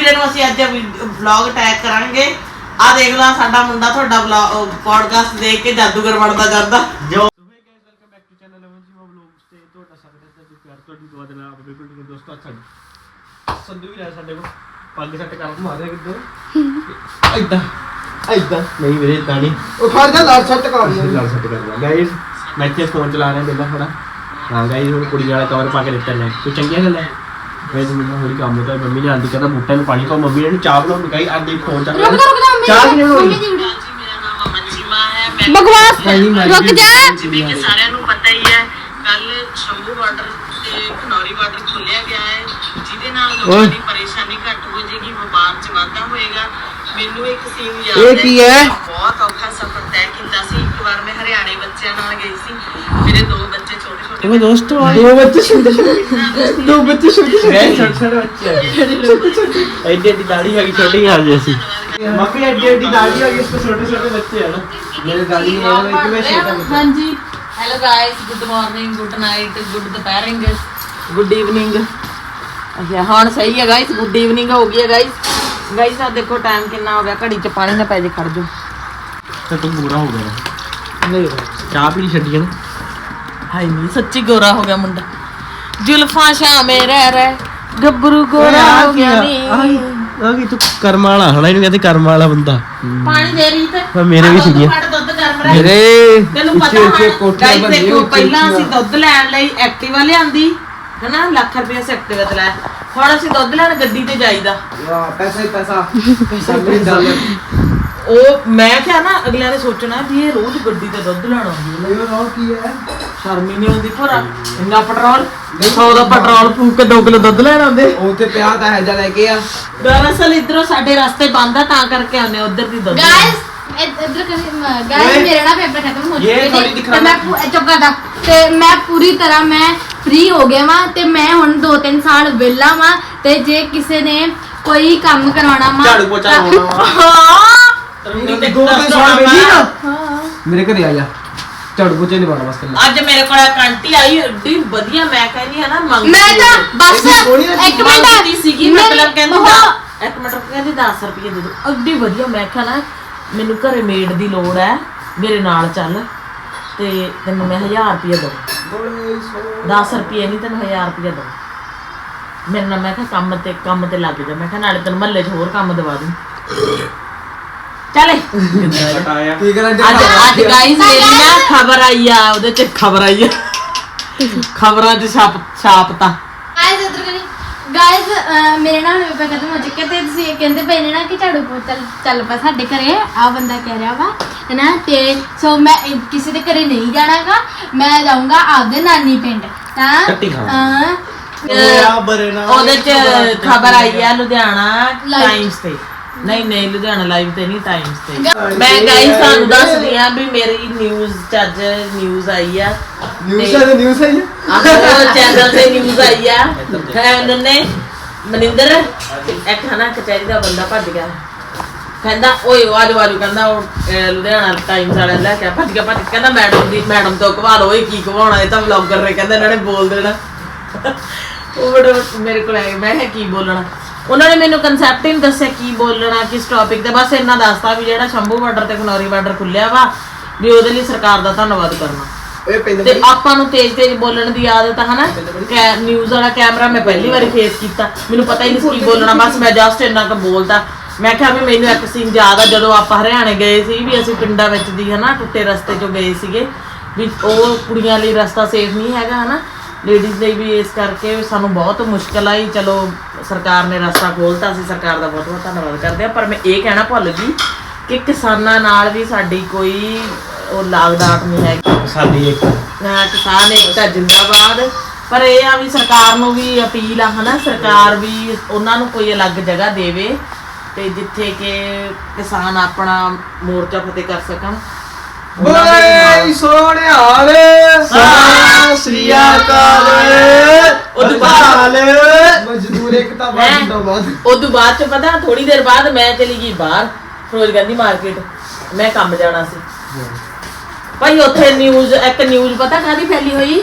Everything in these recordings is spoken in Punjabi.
ਵੀਰੇ ਨੂੰ ਅਸੀਂ ਅੱਜ ਵਲੌਗ ਟੈਗ ਕਰਾਂਗੇ। ਆ ਦੇਖ ਲਾ ਸਾਡਾ ਮੁੰਡਾ ਤੁਹਾਡਾ ਪੋਡਕਾਸਟ ਦੇਖ ਕੇ ਜਾਦੂਗਰ ਬਣਦਾ ਜਾਂਦਾ। ਜੋ ਸੰਧੂ ਵੀ ਆਇਆ ਸਾਡੇ ਕੋਲ। ਪੱਗ ਸੱਟ ਕਰ ਮਾਰਿਆ ਕਿੱਦਾਂ ਐਦਾਂ ਐਦਾਂ ਨਹੀਂ ਵੀਰੇ ਇਦਾਂ ਨਹੀਂ। ਉਹ ਖੜ ਜਾ ਲੜ ਸੱਟ ਕਰ ਗੱਲ ਸੱਟ ਕਰ ਲਾ ਗਾਇਸ ਮੈਂ ਫੋਨ ਚਲਾ ਰਿਹਾ ਬੇਲਾ ਖੜਾ ਹਾਂ ਗਾਇਸ ਹੁਣ ਕੁੜੀ ਵਾਲਾ ਕਵਰ ਪਾ ਕੇ ਦਿੱਤਾ ਨੇ ਕੋਈ ਚੰਗੀਆਂ ਗੱਲਾਂ? ਮੈਂ ਤਾਂ ਮੈਨੂੰ ਹੌਲੀ ਕੰਮ ਹੁੰਦਾ ਮੰਮੀ ਨੇ ਆਂਦੀ ਕਹਿੰਦਾ ਬੂਟੇ ਨੂੰ ਪਾਣੀ ਪਾਓ ਮੰਮੀ ਨੇ ਚਾਹ ਬਣਾਉਣ ਨੂੰ ਕਹੀ ਆਂਦੀ ਫੋਨ ਚੱਲ ਰੁਕ ਜਾ ਰੁਕ ਜਾ ਮੰਮੀ ਚਾਹ ਮੰਮੀ ਬਣਾਉਣੀ? ਦੀ ਵੀਡੀਓ ਮੇਰਾ ਨਾਮ ਅਮਨ ਚੀਮਾ ਹੈ ਮੈਂ ਬਕਵਾਸ ਰੁਕ ਜਾ ਜਿਵੇਂ ਕਿ ਸਾਰਿਆਂ ਨੂੰ ਪਤਾ ਹੀ ਹੈ ਕੱਲ ਸ਼ੰਭੂ ਬਾਰਡਰ ਤੇ ਖਨੌਰੀ ਬਾਰਡਰ ਖੋਲਿਆ ਗਿਆ ਹੈ ਜਿਹਦੇ ਨਾਲ ਲੋਕਾਂ ਦੀ ਪਰੇਸ਼ਾਨੀ ਘੱਟ ਹੋ ਜਾਏਗੀ ਵਪਾਰ 'ਚ ਵਾਧਾ ਹੋਏਗਾ। ਮੈਨੂੰ ਇੱਕ ਸੀਨ ਯਾਦ ਇਹ ਕੀ ਹੈ? ਮੈਂ ਬਹੁਤ ਔਖਾ ਸਫ਼ਰ ਤੈਅ ਕੀਤਾ ਸੀ ਇੱਕ ਵਾਰ ਮੈਂ ਹਰਿਆਣੇ ਬੱਚਿਆਂ ਨਾਲ ਗਈ ਸੀ ਮੇਰੇ ਦੋ ਬੱਚੇ ਛੋਟੇ ਕਿਵੇਂ ਦੋਸਤੋ ਦੋ ਬੱਚੇ ਛੋਟੇ ਛੋਟੇ। ਦੋ ਬੱਚੇ ਛੋਟੇ ਗਾਇਸ ਛੋਟੇ ਛੋਟੇ ਬੱਚੇ ਆ। ਐਡੀ ਐਡੀ ਦਾੜੀ ਹੈਗੀ ਛੋਟੀ ਆ ਜੇ ਅਸੀਂ। ਮੰਮੀ ਐਡੀ ਐਡੀ ਦਾੜੀ ਹੈਗੀ ਇਸ ਤੋਂ ਛੋਟੇ ਛੋਟੇ ਬੱਚੇ ਆ ਨਾ। ਮੇਰੇ ਗਾਲੀ ਨੇ ਉਹ ਇੱਕ ਮੈਂ ਛੋਟਾ ਬੱਚਾ। ਹਾਂਜੀ। Hello guys good morning good night good ਦੁਪਹਿਰਿੰਗ good evening ਅੱਛਾ ਹੁਣ ਸਹੀ ਹੈ ਗਾਇਸ ਗੁੱਡ ਈਵਨਿੰਗ ਹੋ ਗਈ ਹੈ ਗਾਇਸ ਗਾਇਸ ਆ ਦੇਖੋ ਟਾਈਮ ਕਿੰਨਾ ਹੋ ਗਿਆ ਘੜੀ 'ਚ ਪਾਣੀ ਨਾ ਪੈ ਜੇ ਖੜ ਜਾਓ। ਤੇ ਤੂੰ ਬੁਰਾ ਹੋ ਗਿਆ। ਨਹੀਂ। ਚਾਹ ਪੀ ਛੱਡੀ ਨਾ? ਹਾਈ ਨਹੀਂ ਸੱਚੀ ਗੋਰਾ ਹੋ ਗਿਆ ਮੁੰਡਾ। ਜ਼ੁਲਫਾਂ ਸ਼ਾਮੇ ਰਹਿ ਰਹਿ ਗੱਭਰੂ ਗੋਰਾ ਹੋ ਗਿਆ ਨੀ। ਆ ਕੀ? ਤੂੰ ਕਰਮ ਵਾਲਾ ਹਣਾ ਇਹਨੂੰ ਕਹਿੰਦੇ ਕਰਮ ਵਾਲਾ ਬੰਦਾ। ਪਾਣੀ ਦੇ ਰਹੀ ਤੇ ਪਰ ਮੇਰੇ ਵੀ ਸੀਗੀਆਂ। ਫੜ, ਦੁੱਧ ਗਰਮ ਰਹਿ ਮੇਰੇ ਤੈਨੂੰ ਪਤਾ ਕੋਠੀਆਂ guys ਬਣੀਆਂ ਦੇਖੋ ਪਹਿਲਾਂ ਅਸੀਂ। ਦੁੱਧ ਲੈਣ ਲਈ ਐਕਟਿਵਾ ਲਿਆਂਦੀ ਹਨਾ ਲੱਖ ਰੁਪਏ ਅਸੀਂ ਐਕਟਿਵਾ ਤੇ ਲਾਇਆ। ਹੁਣ ਅਸੀਂ ਦੁੱਧ ਲੈਣ ਗੱਡੀ ਤੇ ਜਾਈਦਾ। ਵਾਹ ਪੈਸਾ ਹੀ ਪੈਸਾ। ਪੈਸਾ ਡਾਲਰ ਉਹ ਮੈਂ ਕਿਹਾ ਨਾ ਅਗਲਿਆਂ ਨੇ ਸੋਚਣਾ ਵੀ ਇਹ ਰੋਜ਼ ਗੱਡੀ ਤੇ ਦੁੱਧ ਲੈਣ ਆਉਂਦੀ ਹੈ। ਨਹੀਂ ਉਹ ਕੀ ਹੈ? ਸ਼ਰਮ ਨਹੀਂ ਆਉਂਦੀ ਭਰਾ। ਇੰਨਾ ਪੈਟਰੋਲ? 100 ਦਾ ਪੈਟਰੋਲ ਫੂਕ ਕੇ 2 ਕਿਲੋ ਦੁੱਧ ਲੈਣ ਆਉਂਦੇ। ਉਹ ਤੇ ਪਿਆ ਤਾਂ ਹੈ ਜਾ ਲੈ ਕੇ ਆ। ਦਰਅਸਲ ਇਧਰੋਂ ਸਾਡੇ ਰਸਤੇ ਬੰਦ ਆ ਤਾਂ ਕਰਕੇ ਆਉਂਦੇ ਉਧਰ ਦੀ ਦੁੱਧ। ਗਾਇਸ ਇੱਧਰ ਕਰੀ ਗਾਇਸ। ਮੇਰਾ ਨਾ ਪੇਪਰ ਖਤਮ ਹੋ ਇਹ ਚੁੱਕਾ ਥੋੜੀ ਤੇ ਦਿਖਾ ਤੇ ਮੈਂ ਕਰ ਦਾ ਤੇ ਮੈਂ ਪੂਰੀ ਤਰ੍ਹਾਂ ਮੈਂ ਫ੍ਰੀ ਹੋ ਗਿਆ ਵਾਂ ਤੇ ਮੈਂ ਹੁਣ 2-3 ਸਾਲ ਵਿਹਲਾ ਵਾਂ ਤੇ ਜੇ ਕਿਸੇ ਨੇ ਕੋਈ ਕੰਮ ਕਰਾਉਣਾ ਵਾ ਝਾੜੂ ਪੋਚਾ ਲਾਉਣਾ ਵਾ। ਹਾਂ। ਨਾ ਮੇਰੇ ਘਰੇ ਆ ਜਾ। ਝਾੜੂ ਪੋਚੇ ਨਹੀਂ ਪਾਉਣਾ ਬਸ ਕੱਲਾ। ਅੱਜ ਮੇਰੇ ਕੋਲ ਇੱਕ ਆਂਟੀ ਆਈ ਏਡੀ ਵਧੀਆ ਮੈਂ ਕਹਿੰਦੀ ਆ ਨਾ ਮੰਗ ਮੈਂ ਤਾਂ ਬਸ ਇੱਕ ਮੰਗਦੀ ਮਿੰਟ ਸੀਗੀ ਮੇਰੀ- ਮਤਲਬ ਕਹਿੰਦੀ ਉਹ- ਦਸ- ਇੱਕ ਮਿੰਟ ਕਹਿੰਦੀ 10 ਰੁਪਏ ਦੇ ਦੋ ਅੱਡੀ ਵਧੀਆ ਮੈਂ ਕਿਹਾ ਨਾ ਮੈਨੂੰ ਘਰੇ ਮੇਡ ਦੀ ਲੋੜ ਹੈ ਮੇਰੇ ਨਾਲ ਚੱਲ। ਤੇ ਤੈਨੂੰ ਮੈਂ 1000 ਰੁਪਏ ਦਊਂ। 10 ਰੁਪਏ ਨਹੀਂ ਤੈਨੂੰ 1000 ਰੁਪਏ ਦਊਂ। ਮੇਰੇ ਨਾਲ ਮੈਂ ਕਿਹਾ ਕੰਮ ਤੇ ਕੰਮ ਤੇ ਲੱਗ ਜਾ। ਮੈਂ ਕਿਹਾ ਨਾਲੇ ਤੈਨੂੰ ਮਹੱਲੇ 'ਚ ਹੋਰ ਕੰਮ ਦਵਾ ਦੂੰ। ਚੱਲੇ। ਹਟਾਇਆ। ਕੀ ਕਰਾਂ ਅੱਜ ਅੱਜ ਗਾਈਸ ਮੇਰੀ ਨਾ ਖਬਰ ਆਈ ਆ ਉਹਦੇ 'ਚ ਖਬਰ ਆਈ ਆ। ਖਬਰਾਂ 'ਚ ਛਾਪ ਛਾਪਤਾ। ਗਾਇਸ ਇੱਧਰ ਕਰੀ। ਗਾਇਸ ਮੇਰੇ ਨਾਲ ਪੇਪਰ ਖਤਮ ਹੋ ਚੁੱਕੇ ਤੇ ਤੁਸੀਂ ਇਹ ਕਹਿੰਦੇ ਪਏ ਨੇ ਨਾ ਕਿ ਝਾੜੂ ਪੋਚਾ ਚੱਲ ਪਾ ਸਾਡੇ ਘਰੇ। ਆ ਬੰਦਾ ਕਹਿ ਰਿਹਾ ਵਾ ਹੈਨਾ ਤੇ ਸੋ ਮੈਂ ਇਹ- ਕਿਸੇ ਦੇ ਘਰੇ ਨਹੀਂ ਜਾਣਾਗਾ। ਮੈਂ ਜਾਊਂਗਾ ਆਪਦੇ ਨਾਨੀ ਪਿੰਡ। ਤਾਂ ਕੱਟੀ ਖਾਵਾਂ। ਹਾਂ, ਉਹਦੇ 'ਚ ਖਬਰ ਆਈ ਆ ਲੁਧਿਆਣਾ Live. ਟਾਈਮਸ ਤੇ। ਨਹੀਂ ਨਹੀਂ ਲੁਧਿਆਣਾ ਲਾਈਵ ਤੇ ਨਹੀਂ ਟਾਈਮਸ ਤੇ। ਮੈਂ ਗਾਈਸ ਤੁਹਾਨੂੰ ਦੱਸਦੀ ਆ ਵੀ ਮੇਰੀ ਨਿਊਜ਼ ਚ ਅੱਜ ਨਿਊਜ਼ ਆਈ ਆ। ਨਿਊਜ਼ ਹੈ ਨਿਊਜ਼ ਹੈ ਆਹ ਚੈਨਲ ਤੇ ਨਿਊਜ਼ ਆਈ ਆ। ਹੈ ਉਹਨਾਂ ਨੇ ਮਨਿੰਦਰ ਇੱਕ ਹਨਾ ਕਚਹਿਰੀ ਦਾ ਬੰਦਾ ਭੱਜ ਗਿਆ। ਕਹਿੰਦਾ ਓਏ ਆਜੋ ਆਜੋ ਕਹਿੰਦਾ ਉਹ ਲੁਧਿਆਣਾ ਟਾਈਮਸ ਵਾਲਿਆਂ ਲੈ ਕੇ ਆ, ਭੱਜ ਗਿਆ ਭੱਜ। ਕਹਿੰਦਾ ਮੈਡਮ ਦੀ ਮੈਡਮ ਤੋਂ ਘਵਾ ਲਓ ਇਹ ਕੀ ਘਵਾਉਣਾ ਇਹ ਤਾਂ ਵਲੌਗਰ ਨੇ ਕਹਿੰਦਾ ਇਹਨਾਂ ਨੇ ਬੋਲ ਦੇਣਾ। ਉਹ ਬੜਾ ਮੇਰੇ ਕੋਲ ਆਇਆ ਮੈਂ ਕੀ ਬੋਲਣਾ? ਉਹਨਾਂ ਨੇ ਮੈਨੂੰ ਕਨਸੈਪਟ ਹੀ ਨਹੀਂ ਦੱਸਿਆ ਕੀ ਬੋਲਣਾ ਕਿਸ ਟੌਪਿਕ ਤੇ ਬਸ ਇੰਨਾ ਦੱਸਤਾ ਵੀ ਜਿਹੜਾ ਸ਼ੰਭੂ ਬਾਰਡਰ ਤੇ ਖਨੌਰੀ ਬਾਰਡਰ ਖੁੱਲਿਆ ਵਾ ਵੀ ਉਹਦੇ ਲਈ ਸਰਕਾਰ ਦਾ ਧੰਨਵਾਦ ਕਰਨਾ। ਇਹ ਪਿੰਡ ਤੇ ਆਪਾਂ ਨੂੰ ਤੇਜ਼ ਤੇਜ਼ ਬੋਲਣ ਦੀ ਆਦਤ ਆ ਹਨਾ? ਨਿਊਜ਼ ਵਾਲਾ ਕੈਮਰਾ ਮੈਂ ਪਹਿਲੀ ਵਾਰੀ ਫੇਸ ਕੀਤਾ। ਮੈਨੂੰ ਪਤਾ ਹੀ ਨਹੀਂ ਕੀ ਬੋਲਣਾ ਬਸ ਮੈਂ ਜਸਟ ਇੰਨਾ ਕੁ ਬੋਲਦਾ ਮੈਂ ਕਿਹਾ ਵੀ ਮੈਨੂੰ ਇੱਕ ਸੀਨ ਯਾਦ ਆ ਜਦੋਂ ਆਪਾਂ ਹਰਿਆਣੇ ਗਏ ਸੀ ਵੀ ਅਸੀਂ ਪਿੰਡਾਂ ਵਿੱਚ ਦੀ ਹਨਾ ਟੁੱਟੇ ਰਸਤੇ 'ਚੋਂ ਗਏ ਸੀਗੇ। ਵੀ ਉਹ ਕੁੜੀਆਂ ਲਈ ਰਸਤਾ ਸੇਫ ਨਹੀਂ ਹੈਗਾ ਹਨਾ? ਲੇਡੀਜ਼ ਲਈ ਵੀ ਇਸ ਕਰਕੇ ਸਾਨੂੰ ਬਹੁਤ ਮੁਸ਼ਕਲ ਆਈ ਚਲੋ ਸਰਕਾਰ ਨੇ ਰਸਤਾ ਖੋਲਤਾ ਸੀ ਸਰਕਾਰ ਦਾ ਬਹੁਤ ਬਹੁਤ ਧੰਨਵਾਦ ਕਰਦੇ ਆ ਪਰ ਮੈਂ ਇਹ ਕਹਿਣਾ ਭੁੱਲ ਗਈ ਕਿ ਕਿਸਾਨਾਂ ਨਾਲ ਵੀ ਸਾਡੀ ਕੋਈ ਉਹ ਲਾਗਡਾਟ ਨਹੀਂ ਹੈ। ਸਾਡੀ ਇੱਕ ਨਾ ਕਿਸਾਨ ਏਕਤਾ ਜਿੰਦਾਬਾਦ। ਪਰ ਇਹ ਆ ਵੀ ਸਰਕਾਰ ਨੂੰ ਵੀ ਅਪੀਲ ਆ ਹਨਾ? ਸਰਕਾਰ ਵੀ ਉਹਨਾਂ ਨੂੰ ਕੋਈ ਅਲੱਗ ਜਗ੍ਹਾ ਦੇਵੇ ਤੇ ਜਿੱਥੇ ਕਿ ਕਿਸਾਨ ਆਪਣਾ ਮੋਰਚਾ ਫਤਿਹ ਕਰ ਸਕਣ। ਓਏ ਸੋਹਣਿਆਲ ਸਤਿ ਸ੍ਰੀ ਅਕਾਲ। ਉਹਦੇ ਹੈਂ? ਉਦੋਂ ਬਾਅਦ ਚ ਪਤਾ ਥੋੜੀ ਦੇਰ ਬਾਅਦ ਮੈਂ ਚਲੀ ਗਈ ਬਾਹਰ ਫਿਰੋਜ਼ ਗਾਂਧੀ ਮਾਰਕੀਟ ਮੈਂ ਕੰਮ ਜਾਣਾ ਸੀ। ਭਾਈ ਉੱਥੇ ਨਿਊਜ਼ ਇੱਕ ਨਿਊਜ਼ ਪਤਾ ਕਾਦੀ ਫੈਲੀ ਹੋਈ?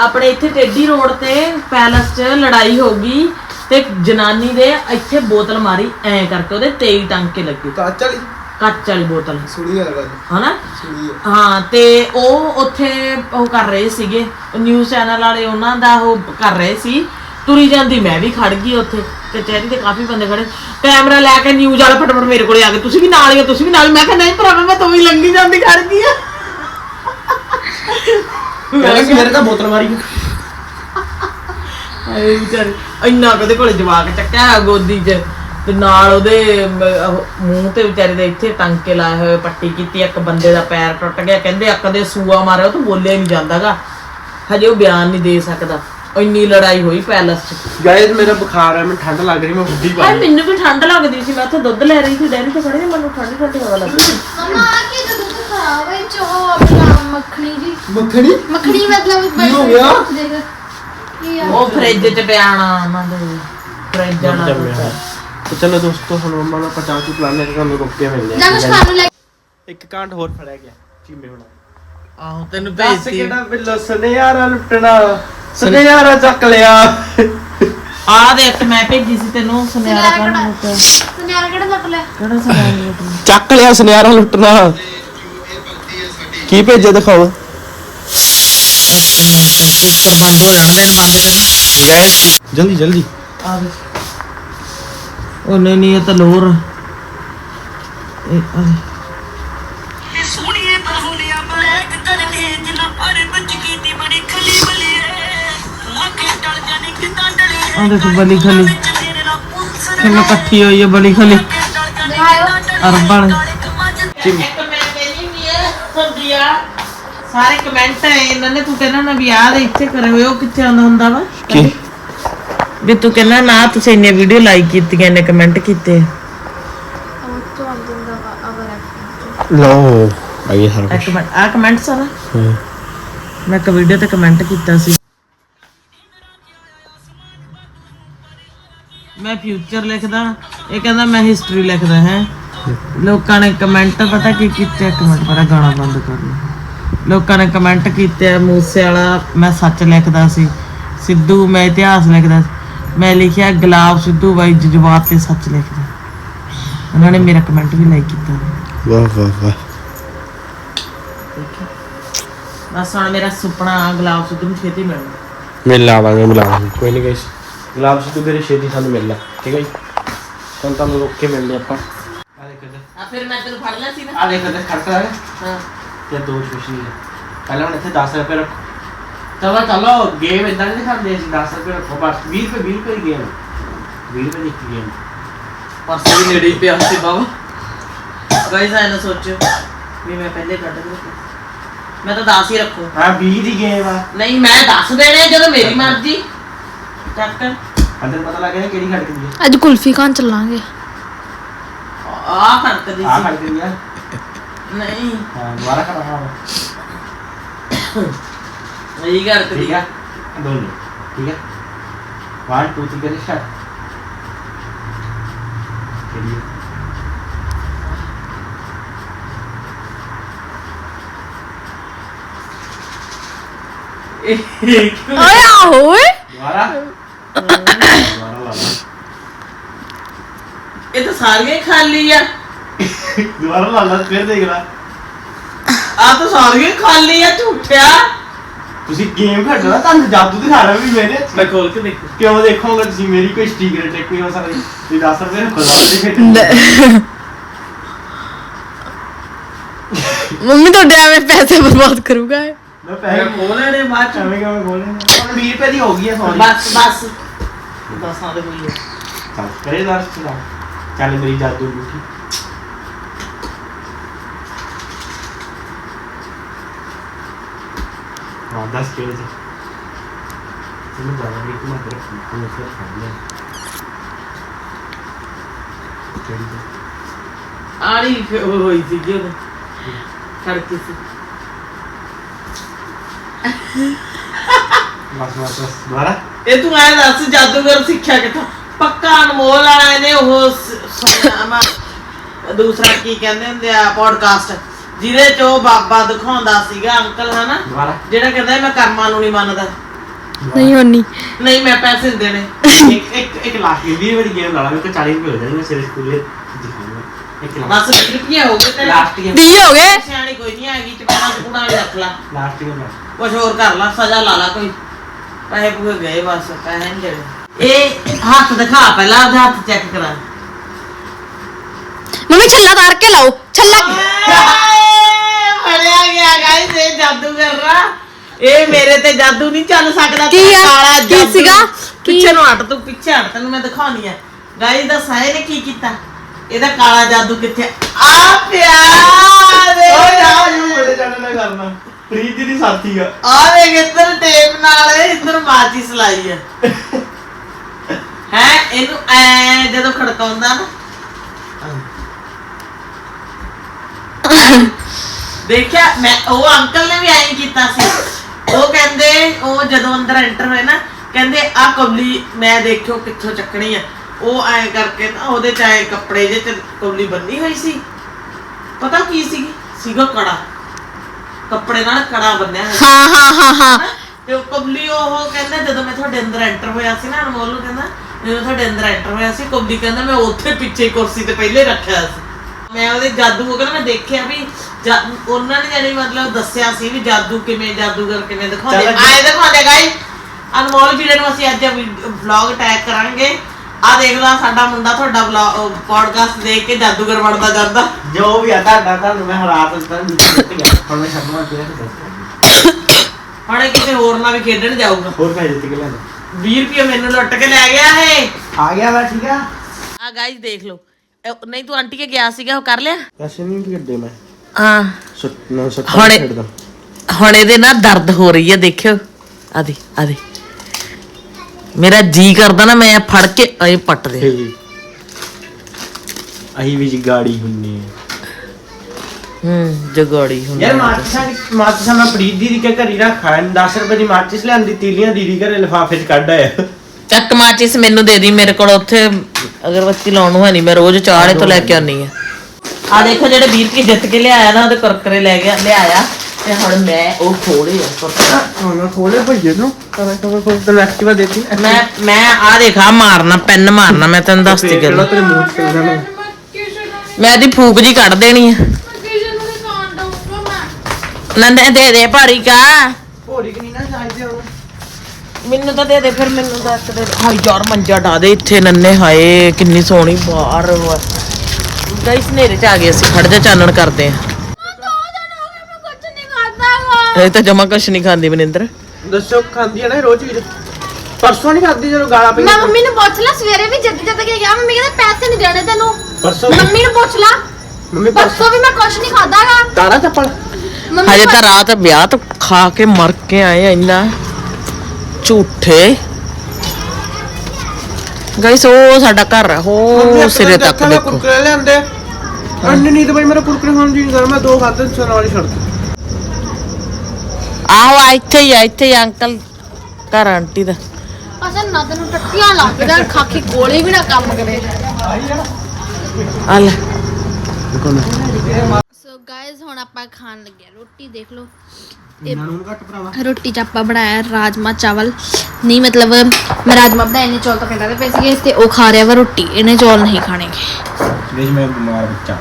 ਆਪਣੇ ਇੱਥੇ ਟੇਡੀ ਰੋਡ ਤੇ ਪੈਲਸ 'ਚ ਲੜਾਈ ਹੋ ਗਈ ਤੇ ਜਨਾਨੀ ਦੇ ਇੱਥੇ ਬੋਤਲ ਮਾਰੀ ਐ ਕਰਕੇ ਉਹਦੇ 23 ਟਾਂਕੇ ਲੱਗੇ। ਤਾਂ ਚੱਲ ਕੱਚ ਵਾਲੀ ਬੋਤਲ। ਸੁਣੀ ਗੱਲ ਗੱਲ। ਹਨਾ? ਸੁਣੀ ਹਾਂ ਤੇ ਉਹ ਉੱਥੇ ਉਹ ਕਰ ਰਹੇ ਸੀਗੇ ਨਿਊਜ਼ ਚੈਨਲ ਵਾਲੇ ਉਹਨਾਂ ਦਾ ਉਹ ਕਰ ਰਹੇ ਸੀ। ਤੁਰੀ ਜਾਂਦੀ ਮੈਂ ਵੀ ਖੜ ਗਈ ਉੱਥੇ ਕਚਹਿਰੀ ਤੇ ਕਾਫੀ ਬੰਦੇ ਖੜੇ। ਕੈਮਰਾ ਲੈ ਕੇ ਨਿਊਜ਼ ਵਾਲਾ ਫਟਾਫਟ ਮੇਰੇ ਕੋਲੇ ਆ ਗਏ ਤੁਸੀਂ ਵੀ ਨਾਲ ਹੀ ਹੋ ਤੁਸੀਂ ਵੀ ਨਾਲ। ਮੈਂ ਕਿਹਾ ਨਹੀਂ ਭਰਾਵਾ ਮੈਂ ਤਾਂ ਵੀ ਲੰਗੀ ਜਾਂਦੀ ਖੜ ਗਈ ਆ। ਕਿ ਮੇਰੇ ਤਾਂ ਬੋਤਲ ਮਾਰੀ ਆਏ ਵਿਚਾਰੇ ਇੰਨਾ ਕਦੇ ਕੋਲੇ ਜਵਾਕ ਚੱਕਿਆ ਗੋਦੀ 'ਚ। ਤੇ ਨਾਲ ਉਹਦੇ ਮੂੰਹ ਤੇ ਵਿਚਾਰੇ ਦੇ ਇੱਥੇ ਟਾਂਕੇ ਲਾਏ ਹੋਏ ਪੱਟੀ ਕੀਤੀ ਇੱਕ ਬੰਦੇ ਦਾ ਪੈਰ ਟੁੱਟ ਗਿਆ। ਕਹਿੰਦੇ ਅੱਕ ਦੇ ਸੂਆ ਮਾਰਿਆ ਉਹ ਤਾਂ ਬੋਲਿਆ ਨਹੀਂ ਜਾਂਦਾਗਾ। ਹਜੇ ਉਹ ਬਿਆਨ ਨਹੀਂ ਦੇ ਸਕਦਾ। ਇੰਨੀ ਲੜਾਈ ਹੋਈ ਪੈਲਸ 'ਚ। ਗਾਇਜ਼ ਮੇਰਾ ਬੁਖਾਰ ਹੈ ਮੈਨੂੰ ਠੰਡ ਲੱਗ ਰਹੀ ਮੈਂ ਹੁੱਡੀ ਪਾ ਹਾਏ ਮੈਨੂੰ ਵੀ ਠੰਡ ਲੱਗਦੀ ਸੀ ਮੈਂ ਉੱਥੇ ਦੁੱਧ ਲੈ ਰਹੀ ਸੀ ਡੈਰੀ ਤੇ ਖੜੇ ਨੇ ਮੈਨੂੰ ਠੰਡੀ ਠੰਡੀ ਹਵਾ ਲੱਗ ਮਮਾ ਕੀ ਦੁੱਧ ਖਰਾਬ ਹੈ? ਆਪਣਾ ਮੱਖਣੀ ਜੀ। ਮੱਖਣੀ? ਮੱਖਣੀ ਮਤਲਬ ਕੀ ਹੋ ਗਿਆ? ਦੇਖੋ ਉਹ ਫ੍ਰਿਜ 'ਚ ਪਿਆਣਾ ਉਹਨਾਂ ਦੇ। ਫ੍ਰਿਜ ਵਾਲਾ ਦੁੱਧ। ਤਾਂ ਚਲੋ ਦੋਸਤੋ ਹੁਣ ਮੰਮਾ ਦਾ ਪਟਾਕੂ ਪਲਾਨ ਹੈ ਕਿ ਤੁਹਾਨੂੰ ਰੁੱਕ ਕੇ ਮਿਲਦੇ ਆ ਜਾ ਕੁਛ ਖਾਣ ਨੂੰ ਲੈ ਇੱਕ ਕਾਂਡ ਹੋਰ ਫੜਿਆ ਗਿਆ ਚੀਮੇ ਹੋਣਾ ਆਹੋ ਤੈਨੂੰ ਦੱਸ ਭੇਜਤੀ। ਕਿਹੜਾ ਬਿੱਲੋ ਸੁਨਿਆਰਾ ਲੁੱਟਣਾ ਸੁਨਿਆਰਾ ਚੱਕ ਲਿਆ। ਆ ਦੇਖ ਮੈਂ ਭੇਜੀ ਸੀ ਤੈਨੂੰ ਸੁਨਿਆਰਾ ਕੌਣ ਲੁੱਟਿਆ ਸੁਨਿਆਰਾ ਕਿਹੜਾ ਲੱਗ ਲਿਆ? ਕਿਹੜਾ ਸੁਨਿਆਰਾ ਲੁੱਟਿਆ ਚੱਕ ਲਿਆ ਸੁਨਿਆਰਾ ਲੁੱਟਣਾ। ਕੀ ਭੇਜਿਆ ਦਿਖਾਓ। ਬੰਦ ਹੋ ਜਾਣਾ ਦੇਣ ਬੰਦ ਕਰੀ ਜਲਦੀ ਜਲਦੀ। ਆ ਦੇ ਉਹ ਨਹੀਂ ਨਹੀਂ ਇਹ ਤਾਂ ਲੋਰ। ਇਹ ਆ ਦੇ। ਆ ਦੇਖੋ ਬਲੀ ਖਲੀ। ਤੇਰੇ ਨਾਲ ਪੁੱਛ ਕਿੰਨੀ ਇਕੱਠੀ ਹੋਈ ਹੈ ਬਲੀ ਖਲੀ। ਹੁੰਦੀਆ ਸਾਰੇ ਕਮੈਂਟ ਹੈ ਇਹਨਾਂ ਨੇ ਤੂੰ ਕਹਿੰਦਾ ਨਾ ਵੀ ਆਹ ਦੇ ਇੱਥੇ ਕਰੇ ਹੋਏ ਉਹ ਕਿੱਥੇ ਆਉਂਦਾ ਹੁੰਦਾ ਵਾ? ਕੀ? ਵੀ ਤੂੰ ਕਹਿੰਦਾ ਨਾ ਤੁਸੀਂ ਇੰਨੇ ਵੀਡੀਓ ਲਾਈਕ ਕੀਤੀਆਂ ਨੇ ਕਮੈਂਟ ਕੀਤੇ। ਉਹ ਤੋਂ ਅੰਦਰ ਦਾ ਅਗਰ ਲਓ ਆਈਏ ਸਾਰਾ। ਇੱਕ ਮਿੰਟ ਆ ਕਮੈਂਟ ਸਾਰਾ ਮੈਂ ਇੱਕ ਵੀਡੀਓ ਤੇ ਕਮੈਂਟ ਕੀਤਾ ਸੀ। ਮੈਂ ਫਿਊਚਰ ਲਿਖਦਾ ਇਹ ਕਹਿੰਦਾ ਮੈਂ ਹਿਸਟਰੀ ਲਿਖਦਾ ਹੈ। ਲੋਕਾਂ ਨੇ ਕਮੈਂਟ ਪਤਾ ਕੀ ਕੀਤੇ? ਇੱਕ ਮਿੰਟ ਪਹਿਲਾਂ ਗਾਣਾ ਬੰਦ ਕਰ ਲਓ। ਲੋਕਾਂ ਨੇ ਕਮੈਂਟ ਕੀਤੇ ਮੂਸੇ ਵਾਲਾ ਮੈਂ ਸੱਚ ਲਿਖਦਾ ਸੀ। ਸਿੱਧੂ ਮੈਂ ਇਤਿਹਾਸ ਲਿਖਦਾ। ਮੈਂ ਲਿਖਿਆ ਗੁਲਾਬ ਸਿੱਧੂ ਬਾਈ ਜਜ਼ਬਾਤ ਤੇ ਸੱਚ ਲਿਖਦਾ। ਉਹਨਾਂ ਨੇ ਮੇਰਾ ਕਮੈਂਟ ਵੀ ਲਾਈਕ ਕੀਤਾ। ਵਾਹ ਵਾਹ ਵਾਹ। ਬਸ ਹੁਣ ਮੇਰਾ ਸੁਪਨਾ ਗੁਲਾਬ ਸਿੱਧੂ ਨੂੰ ਛੇਤੀ ਮਿਲਣਾ। ਮਿਲ ਲਾਵਾਂਗੇ ਮਿਲਾਵਾਂਗੇ ਕੋਈ ਨਹੀਂ ਗਾਇਸ। ਗੁਲਾਬ ਸਿੱਧੂ ਮੇਰੇ ਛੇਤੀ ਸਾਨੂੰ ਮਿਲਣਾ ਠੀਕ ਹੈ ਜੀ? ਹੁਣ ਤੁਹਾਨੂੰ ਰੁਕ ਕੇ ਮਿਲਦੇ ਆਪਾਂ। ਆ ਦੇਖ ਇੱਧਰ ਆ ਫਿਰ ਮੈਂ ਤੈਨੂੰ ਫੜ ਲਿਆ ਸੀ ਨਾ। ਆ ਦੇਖ ਇੱਧਰ ਖੜਕਾ ਹੈ ਹਾਂ। ਤੇ ਦੋ ਕੁਛ ਨਹੀਂ ਹੈ। ਪਹਿਲਾਂ ਹੁਣ ਇੱਥੇ 10 ਰੁਪਏ ਰੱਖੋ। ਚਲੋ ਚਲੋ ਗੇਮ ਇਦਾਂ ਨਹੀਂ ਦਿਖਾਉਂਦੇ ਅਸੀਂ 10 ਰੁਪਏ ਰੱਖੋ ਬਸ। 20 ਰੁਪਏ 20 ਰੁਪਏ ਦੀ ਗੇਮ 20 ਰੁਪਏ ਦੀ ਇੱਕ ਗੇਮ ਪਰਸ ਵੀ ਨੇੜੇ ਹੀ ਪਿਆ ਸੀ ਬਾਬਾ। ਗਾਇਸ ਆਏ ਨਾ ਸੋਚੋ ਵੀ ਮੈਂ ਪਹਿਲੇ ਕੱਢ ਕੇ ਰੱਖੂ ਮੈਂ ਤਾਂ 10 ਹੀ ਰੱਖੂ। ਹਾਂ 20 ਦੀ ਗੇਮ ਆ। ਨਹੀਂ ਮੈਂ 10 ਦੇਣੇ ਜਦੋਂ ਮੇਰੀ ਮਰਜ਼ੀ। ਚੱਕ ਅੰਦਰ ਪਤਾ ਲੱਗ ਗਿਆ ਕਿਹੜੀ ਖੜਕਦੀ ਹੈ ਅੱਜ ਕੁਲਫੀ ਖਾਣ ਚੱਲਾਂਗੇ। ਆ ਖੜਕਦੀ ਆ ਸੀ। ਖੜਕਦੀ ਆ। ਨਹੀਂ। ਹਾਂ ਦੁਬਾਰਾ ਖੜਾ ਹਾਂ ਇਹ ਖੜਕਦੀ। ਠੀਕ ਹੈ ਦੋਨੋਂ ਠੀਕ ਹੈ 1 2 3 ਕਰੇ ਸਟਾਰਟ ਕਿਹੜੀ ਹੈ ਓਏ ਆਹੋ ਓਏ ਦੁਬਾਰਾ ਲਾ ਲਾ ਇਹ ਤਾਂ ਸਾਰੀਆਂ ਹੀ ਖਾਲੀ ਆ। ਦੁਬਾਰਾ ਲਾ ਲਾ ਫਿਰ ਦੇਖ ਲੈ। ਆ ਤਾਂ ਸਾਰੀਆਂ ਹੀ ਖਾਲੀ ਆ ਝੂਠਿਆ। ਤੁਸੀਂ ਗੇਮ ਖੇਡਣਾ ਤੁਹਾਨੂੰ ਜਾਦੂ ਦਿਖਾ ਰਿਹਾ ਵੀ ਮੇਰੇ ਮੈਂ ਖੋਲ ਕੇ ਦੇਖੂ। ਕਿਉਂ ਦੇਖੋਗੇ ਤੁਸੀਂ? ਮੇਰੀ ਕੋਈ ਸਟੀਕਰ ਟੈਕ ਕੋਈ ਹੋ ਸਕਦੀ ਤੁਸੀਂ 10 ਰੁਪਏ ਰੱਖੋ ਲਾਉਂਦੇ ਖੇਡਣ ਮੰਮੀ ਤੁਹਾਡੇ ਐਵੇਂ ਪੈਸੇ ਬਰਬਾਦ ਕਰੂਗਾ ਇਹ। ਮੈਂ ਪੈਸੇ ਖੋਲ ਲੈਣੇ ਬਾਅਦ ਚ। ਐਵੇਂ ਕਿਵੇਂ ਖੋਲਣੇ ਹੁਣ 20 ਰੁਪਏ ਦੀ ਹੋ ਗਈ ਹੈ ਸੌਰੀ ਬਸ ਬਸ। ਦਸਾਂ ਦੇ ਹੋਈ ਹੈ ਚੱਲ ਕਰੇ ਦਰ ਚਲਾ। ਚੱਲ ਮੇਰੀ ਜਾਦੂ ਬੂਠੀ ਹਾਂ ਦੱਸ ਕਿਹੜੇ ਚ ਤੈਨੂੰ ਜਾਣਾ ਵੀ ਤੂੰ ਮਤ ਰੱਖੀ ਤੂੰ ਇਸ ਵਿੱਚ ਖਾ ਲਿਆ ਕਿਹੜੀ ਚ ਆੜੀ ਫਿਰ ਉਹ ਹੋਈ ਸੀ ਜਦੋਂ ਖੜਕੀ ਸੀ। ਬਸ ਬਸ ਬਸ ਦੁਬਾਰਾ। ਇਹ ਤੂੰ ਐ ਦੱਸ ਜਾਦੂਗਰ ਸਿੱਖਿਆ ਕਿੱਥੋਂ? ਪੱਕਾ ਅਨਮੋਲ ਵਾਲਾ ਨੇ ਉਹ ਸ- ਸੁਣਿਆ ਵਾ, ਦੂਸਰਾ ਕੀ ਕਹਿੰਦੇ ਹੁੰਦੇ ਆ ਪੋਡਕਾਸਟ ਜਿਹਦੇ ਚ ਉਹ ਬਾਬਾ ਦਿਖਾਉਂਦਾ ਸੀਗਾ ਅੰਕਲ ਹਨਾ? ਦੁਬਾਰਾ। ਜਿਹੜਾ ਕਹਿੰਦਾ ਮੈਂ ਕਰਮਾਂ ਨੂੰ ਨਹੀਂ ਮੰਨਦਾ। ਨਹੀਂ ਹੋਣੀ ਨਹੀਂ। ਮੈਂ ਪੈਸੇ ਨੀ ਦੇਣੇ। ਇੱਕ ਇੱਕ ਇੱਕ ਲਾਖ ਦੀ 20 ਵਾਲੀ ਗੇਮ ਲਾ ਲਾ ਮੇਰੇ ਕੋਲ 40 ਰੁਪਏ ਹੋ ਜਾਣਗੇ ਮੈਂ ਸਵੇਰੇ ਸਕੂਲੇ ਦਿਖਾਉਂਗਾ ਇੱਕ ਲਾਖ ਬਸ 20 ਰੁਪਏ ਹੋ ਗਏ ਤੇ ਲਾਸਟ ਗੇਮ 20 ਹੋ ਗਏ? ਸਿਆਣੀ ਕੋਈ ਨਹੀਂ ਹੈਗੀ ਚਪੜਾ ਚਪੜਾ ਵਾਲੀ ਰੱਖ ਲਾ। ਲਾਸਟ ਗੇਮ ਕੁਛ ਹੋਰ ਕਰ ਲਾ ਸਜ਼ਾ ਲਾ ਲਾ ਕੋਈ। ਪੈਸੇ ਪੂਏ ਗਏ ਬਸ ਪੈਸੇ ਨਹੀਂ ਦੇਣੇ। ਇਹ ਹੱਥ ਦਿਖਾ ਪਹਿਲਾਂ ਉਹਦੇ ਹੱਥ ਚੈੱਕ ਕਰਾ। ਮੰਮੀ ਛੱਲਾ ਤਾਰ ਕੇ ਲਾਓ ਛੱਲਾ। ਫੜਿਆ ਗਿਆ ਗਾਇਸ ਇਹ ਜਾਦੂਗਰ ਰਾ ਇਹ ਮੇਰੇ ਤੇ ਜਾਦੂ ਨਹੀਂ ਚੱਲ ਸਕਦਾ ਕੀ ਆ? ਕਾਲਾ ਕੀ ਜਾਦੂ। ਸੀਗਾ? ਕੀ? ਪਿੱਛੇ ਨੂੰ ਹਟ ਤੂੰ ਪਿੱਛੇ ਹਟ ਤੈਨੂੰ ਮੈਂ ਦਿਖਾਉਣੀ ਆ। ਗਾਇਸ ਦਾ ਸਾਇ ਨੇ ਕੀ ਕੀਤਾ? ਇਹਦਾ ਕਾਲਾ ਜਾਦੂ ਕਿੱਥੇ ਆ? ਪਿਆਰ! ਓਏ ਆ ਯੂ ਬੜੇ ਜਾਣੇ ਨਾ ਕਰਨਾ। ਪ੍ਰੀਤ ਦੀ ਸਾਥੀ ਆ। ਆ ਵੇਖ ਇੱਧਰ ਟੇਪ ਨਾਲ ਇੱਧਰ ਮਾਚੀ ਸਲਾਈ ਆ। ਹੈ ਇਹਨੂੰ ਐ ਜਦੋਂ ਖੜਕਾਉਂਦਾ ਨਾ। ਦੇਖਿਆ ਮੈਂ ਉਹ ਅੰਕਲ ਨੇ ਵੀ ਐਂ ਕੀਤਾ ਸੀ। ਉਹ ਕਹਿੰਦੇ ਉਹ ਜਦੋਂ ਅੰਦਰ ਐਂਟਰ ਹੋਏ ਨਾ ਕਹਿੰਦੇ ਆ ਕਬਲੀ ਮੈਂ ਦੇਖਿਓ ਕਿੱਥੋਂ ਚੱਕਣੀ ਆ। ਉਹ ਐਂ ਕਰਕੇ ਨਾ ਉਹਦੇ ਚ ਐਂ ਕੱਪੜੇ ਜੇ ਚ ਕਬਲੀ ਬੰਨੀ ਹੋਈ ਸੀ। ਪਤਾ ਕੀ ਸੀ? ਸੀਗਾ ਕੜਾ। ਕੱਪੜੇ ਨਾਲ ਕੜਾ ਬੰਨਿਆ ਹੋਇਆ ਸੀ। ਹਾਂ ਹਾਂ ਹਾਂ ਹਾਂ। ਤੇ ਉਹ ਕਬਲੀ ਉਹ ਕਹਿੰਦਾ ਜਦੋਂ ਮੈਂ ਤੁਹਾਡੇ ਅੰਦਰ ਐਂਟਰ ਹੋਇਆ ਸੀ ਨਾ ਅਨਮੋਲ ਨੂੰ ਕਹਿੰਦਾ ਜਦੋਂ ਤੁਹਾਡੇ ਅੰਦਰ ਐਂਟਰ ਹੋਇਆ ਸੀ ਕਬਲੀ ਕਹਿੰਦਾ ਮੈਂ ਉੱਥੇ ਪਿੱਛੇ ਕੁਰਸੀ ਤੇ ਪਹਿਲੇ ਰੱਖਿਆ ਸੀ। ਮੈਂ ਉਹਦੇ ਜਾਦੂ ਉਹ ਕਹਿੰਦਾ ਮੈਂ ਦੇਖਿਆ ਵੀ ਜਾ- ਉਹਨਾਂ ਨੇ ਜਿਹੜੀ ਮਤਲਬ ਦੱਸਿਆ ਸੀ ਵੀ ਜਾਦੂ ਕਿਵੇਂ ਜਾਦੂਗਰ ਕਿਵੇਂ ਦਿਖਾਉਂਦੇ ਚੱਲ ਆਏ ਦਿਖਾਉਂਦੇ ਗਾਈ ਅਨਮੋਲ ਵੀਰੇ ਨੂੰ ਅਸੀਂ ਅੱਜ ਵਲੌਗ ਟੈਗ ਕਰਾਂਗੇ। ਆ ਦੇਖ ਲਾ ਸਾਡਾ ਮੁੰਡਾ ਤੁਹਾਡਾ ਵਲੌਗ ਪੋਡਕਾਸਟ ਦੇਖ ਕੇ ਜਾਦੂਗਰ ਬਣਦਾ ਜਾਂਦਾ। ਜੋ ਵੀ ਆ ਤੁਹਾਡਾ ਤੁਹਾਨੂੰ ਮੈਂ ਹਰਾ ਦਿੱਤਾ ਜਿੱਤ ਗਿਆ ਹੁਣ ਮੈਂ ਸ਼ਰਮਾ ਤੇ ਹੁਣ ਇਹ ਕਿਤੇ ਹੋਰ ਨਾਲ ਵੀ ਖੇਡਣ ਜਾਊਗਾ। ਹੋਰ ਪੈਸੇ ਜਿੱਤ ਕੇ ਲੈ 20 ਰੁਪਏ ਮੈਨੂੰ ਲੁੱਟ ਕੇ ਲੈ ਗਿਆ ਇਹ। ਆ ਗਿਆ ਵਾ ਠੀਕ ਆ? ਆ ਗਾਇਸ ਦੇਖ ਲਓ। ਇਹ- ਨਹੀਂ ਤੂੰ ਆਂਟੀ ਕੇ ਗਿਆ ਸੀਗਾ ਉਹ ਕਰ ਲਿਆ? ਪੈਸੇ ਨਹੀਂ ਖੇਡਦੇ ਮੈਂ। ਹਾਂ। ਸੁੱਟ ਨਾ ਸੁੱਟ ਹੁਣ ਹੁਣ ਇਹਦੇ ਨਾਲ ਦਰਦ ਹੋ ਰਹੀ ਹੈ ਦੇਖਿਓ। ਆਦੀ ਆਦੀ ਮੇਰਾ ਜੀ ਕਰਦਾ ਨਾ ਮੈਂ ਫੜ ਕੇ ਇਹ ਪੱਟ ਦੇ ਜੀ ਅਹੀ ਵੀ ਜੀ ਗਾੜੀ ਹੁੰਨੀ ਹੈ ਹੂੰ ਜਗੋੜੀ ਹੁੰਦੀ ਯਾਰ ਮਾਚਿਸ ਮਾਚਿਸ ਮੈਂ ਪ੍ਰੀਤ ਦੀਦੀ ਕੇ ਘਰੀ ਰੱਖਾ 10 ਰੁਪਏ ਦੀ ਮਾਚਿਸ ਲਿਆਂਦੀ ਤੀਲੀਆਂ ਦੀਦੀ ਘਰੇ ਲਿਫਾਫੇ 'ਚ ਕੱਢ ਆਇਆ। ਚੱਕ ਮਾਚਿਸ ਮੈਨੂੰ ਦੇ ਦੀ ਮੇਰੇ ਕੋਲ ਉੱਥੇ ਅਗਰਬੱਤੀ ਲਾਉਣ ਨੂੰ ਹੈ ਨਹੀਂ ਮੈਂ ਰੋਜ਼ ਚਾੜੇ ਤੋਂ ਲੈ ਕੇ ਆਉਣੀ ਆ ਆ ਦੇਖੋ ਜਿਹੜੇ 20 ਰੁਪਏ ਜਿੱਤ ਕੇ ਲਿਆਇਆ ਨਾ ਉਹਦੇ ਕੁਰਕਰੇ ਲੈ ਗਿਆ ਲਿਆਇਆ ਤੇ ਹੁਣ ਮੈਂ ਉਹ ਖੋਲੇ ਆ ਕੁਰਕਰੇ। ਹੁਣ ਖੋਲੇ ਭਈਏ ਨੂੰ ਕਰਾਂ ਕਰਾਂ ਕੋਈ ਤੈਨੂੰ ਐਕਟਿਵਾ ਦੇਤੀ ਮੈਂ ਮੈਂ ਆ ਦੇਖਾ ਮਾਰਨਾ ਪੈਨ ਮਾਰਨਾ ਮੈਂ ਤੈਨੂੰ ਦੱਸਦੀ ਕਿਹੜਾ ਗੱਲ। ਤੇਰੇ ਮੂੰਹ 'ਚ ਚੱਲਦਾ ਨਾ ਮੈਂ ਇਹਦੀ ਫੂਕ ਜੀ ਕੱਢ ਦੇਣੀ ਆ। ਨੰਦੇ ਦੇ ਦੇ ਭਾਰੀ ਕਾ ਭੋਰੀ ਕਿ ਨਹੀਂ ਨਾ ਚਾਹੀਦੇ ਹੁਣ ਮੈਨੂੰ ਤਾਂ ਦੇ ਦੇ ਫਿਰ ਮੈਨੂੰ ਦੱਸ ਦੇ। ਹਾਈ ਯਾਰ ਮੰਜਾ ਢਾ ਦੇ ਇੱਥੇ ਨੰਨੇ ਹਾਏ ਕਿੰਨੀ ਸੋਹਣੀ ਬਾਹਰ ਗਾਈਸ ਨੇਰੇ ਚ ਆ ਗਏ ਅਸੀਂ ਖੜ ਜਾ ਚਾਨਣ ਕਰਦੇ ਆ। ਇਹ ਤਾਂ ਜਮਾ ਕੁਛ ਨਹੀਂ ਖਾਂਦੀ ਮਨਿੰਦਰ। ਦੱਸੋ ਖਾਂਦੀ ਹੈ ਨਾ ਰੋਜ਼ ਵੀ ਪਰਸੋਂ ਨਹੀਂ ਖਾਂਦੀ ਜਦੋਂ ਗਾਲਾਂ ਪਈ ਮੈਂ ਮੰਮੀ ਨੂੰ ਪੁੱਛ ਲਾ ਸਵੇਰੇ ਵੀ ਜਦ ਜਦ ਕੇ ਗਿਆ ਮੰਮੀ ਕਹਿੰਦੇ ਪੈਸੇ ਨਹੀਂ ਦੇਣੇ ਤੈਨੂੰ। ਪਰਸੋਂ ਮੰਮੀ ਨੂੰ ਪੁੱਛ ਲਾ। ਮੰਮੀ ਪਰਸੋਂ? ਪਰਸੋਂ ਵੀ ਮੈਂ ਕੁਛ ਨਹੀਂ ਖਾਦਾਗਾ ਤਾਰਾ ਚੱਪਲ? ਹਜੇ ਤਾਂ ਰਾਤ ਵਿਆਹ ਤੋਂ ਖਾ ਕੇ ਮਰ ਕੇ ਆਏ ਆ ਇੰਨਾ। ਝੂਠੇ। ਗਾਈਸ ਉਹ ਸਾਡਾ ਘਰ ਹੈ ਉਹ ਸਿਰੇ ਤੱਕ ਦੇਖੋ। ਕੁਰਕਰੇ ਲਿਆਂਦੇ। ਅੰਨ ਨਹੀਂ ਤਾਂ ਬਈ ਮੇਰਾ ਕੁਰਕਰੇ ਖਾਣ ਜੀ ਨਹੀਂ ਕਰ ਮੈਂ ਦੋ ਖਾਦੇ ਸਨ ਵਾਲੀ ਛੱਡ ਆਹੋ ਆ ਇੱਥੇ ਹੀ ਆ ਇੱਥੇ ਹੀ ਆ ਅੰਕਲ। ਘਰ ਆਂਟੀ ਦਾ। ਅਸਲ ਨਾ ਤੈਨੂੰ ਟੱਟੀਆਂ ਲੱਗਦਾ ਖਾਕੀ ਗੋਲੀ ਵੀ ਨਾ ਕੰਮ ਕਰੇ। ਆ। ਲੈ। ਗਾਇਜ਼ ਹੁਣ ਆਪਾਂ ਖਾਣ ਲੱਗੇ ਆ ਰੋਟੀ ਦੇਖ ਲਓ। ਇਹਨਾਂ ਨੂੰ ਘੱਟ ਭਰਾਵਾ। ਰੋਟੀ ਚ ਆਪਾਂ ਬਣਾਇਆ ਰਾਜਮਾ ਚਾਵਲ। ਨਹੀਂ ਮਤਲਬ ਮੈਂ ਰਾਜਮਾ ਬਣਾਏ ਨੇ ਚੌਲ ਤਾਂ ਕਹਿੰਦਾ ਪਏ ਸੀਗੇ ਤੇ ਉਹ ਖਾ ਰਿਹਾ ਵਾ ਰੋਟੀ। ਇਹਨੇ ਚੌਲ ਨਹੀਂ ਖਾਣੇਗੇ ਦੇਖ ਮੈਂ ਬਿਮਾਰ ਬੱਚਾ।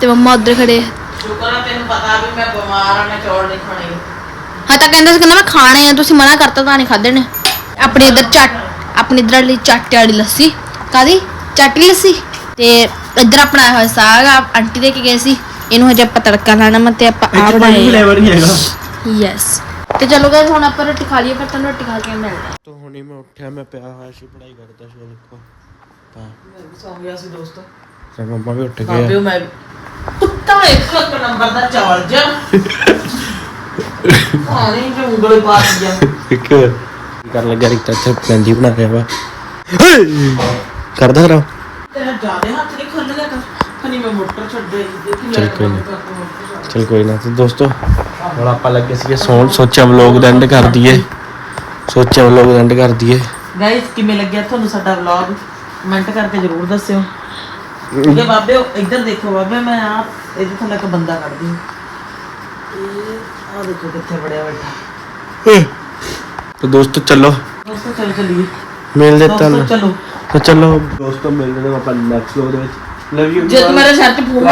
ਤੇ ਮੰਮਾ ਉਧਰ ਖੜੇ। ਸ਼ੁਕਰ ਆ ਤੈਨੂੰ ਪਤਾ ਵੀ ਮੈਂ ਬਿਮਾਰ ਆ ਮੈਂ ਚੌਲ ਨਹੀਂ ਖਾਣੇ। ਹਾਂ ਤਾਂ ਕਹਿੰਦਾ ਸੀ ਕਹਿੰਦਾ ਮੈਂ ਖਾਣੇ ਆ ਤੁਸੀਂ ਮਨਾ ਕਰਤਾ ਤਾਂ ਨਹੀਂ ਖਾਦੇ ਨੇ। ਆਪਣੀ ਇਧਰ ਚੱਟ ਆਪਣੀ ਇਧਰ ਵਾਲੀ ਚਾਟੇ ਵਾਲੀ ਲੱਸੀ। ਕਾਦੀ ਚਾਟੀ ਲੱਸੀ। ਤੇ ਇਧਰ ਆਪਣਾ ਆਇਆ ਹੋਇਆ ਸਾਗ ਆ ਆਂਟੀ ਦੇ ਕੇ ਗਏ ਸੀ। ਇਹਨੂੰ ਹਜੇ ਆਪਾਂ ਤੜਕਾ ਲਾਣਾ ਮੈਂ ਤੇ ਆਪਾਂ ਆ ਬਣਾਏ ਫਲੇਵਰ ਨਹੀਂ ਹੈਗਾ। ਯੈਸ ਤੇ ਚਲੋ ਗਾਇਸ ਹੁਣ ਆਪਾਂ ਰੋਟੀ ਖਾ ਲਈਏ ਫਿਰ ਤੁਹਾਨੂੰ ਰੋਟੀ ਖਾ ਕੇ ਮਿਲਦੇ ਤਾਂ ਹੁਣੇ ਮੈਂ ਉੱਠਿਆ ਮੈਂ ਪਿਆ ਹੋਇਆ ਸੀ ਪੜਾਈ ਕਰਦਾ ਸੀ ਦੇਖੋ। ਤਾਂ ਸੌਂ ਗਿਆ ਸੀ ਦੋਸਤ ਤੇ ਮੰਮਾ ਵੀ ਉੱਠ ਬਾਬੇ ਗਏ ਮੈਂ ਕੁੱਤਾ ਇੱਕ ਨੰਬਰ ਦਾ ਚੌਲ ਜਾ ਪਾਣੀ ਚ ਉਂਗਲ ਪਾ ਦਿਆ ਇੱਕ ਕਰ ਲੱਗਿਆ ਰਿਕਤਾ? ਇੱਥੇ ਪੈਂਦੀ ਬਣਾ ਰਿਹਾ ਵਾ। ਕਰਦਾ ਰਹਾ ਤੇਰਾ ਜਿਆਦੇ ਹੱਥ ਨਹੀਂ ਖੁੱਲ ਲਿਆ ਕਰ ਚਲ ਕੋਈ ਨਾ। ਚਲ ਕੋਈ ਨਾ ਤੇ ਦੋਸਤੋ ਹੁਣ ਆਪਾਂ ਲੱਗੇ ਸੀਗੇ ਸੌਣ ਸੋਚਿਆ ਵਲੌਗ ਦਾ ਐਂਡ ਕਰ ਦਈਏ। ਸੋਚਿਆ ਵਲੌਗ ਦਾ ਐਂਡ ਕਰ ਦਈਏ। ਗਾਇਸ ਕਿਵੇਂ ਲੱਗਿਆ ਤੁਹਾਨੂੰ ਸਾਡਾ ਵਲੌਗ ਕਮੈਂਟ ਕਰਕੇ ਜ਼ਰੂਰ ਦੱਸਿਓ। ਜੇ ਬਾਬੇ ਇੱਧਰ ਦੇਖੋ ਬਾਬੇ ਮੈਂ ਆ ਇਹਦੇ ਥੱਲੇ ਇੱਕ ਬੰਦਾ ਕੱਢਦੀ। ਇਹ ਆ ਦੇਖੋ ਕਿੱਥੇ ਬੜਿਆ ਬੈਠਾ। ਤੇ ਦੋਸਤੋ ਚਲੋ। ਦੋਸਤੋ ਚਲੋ ਚਲੀਏ। ਮਿਲਦੇ ਤੁਹਾਨੂੰ। ਚਲੋ। ਤਾਂ ਚਲੋ। ਦੋਸਤੋ ਮਿਲਦੇ ਹਾਂ ਆਪਾਂ ਨੈਕਸਟ ਵਲੌਗ ਦੇ ਵਿੱਚ। ਲਵ ਯੂ ਜੇ ਤੂੰ ਮੇਰੇ ਸਿਰ 'ਚ ਫੂਕ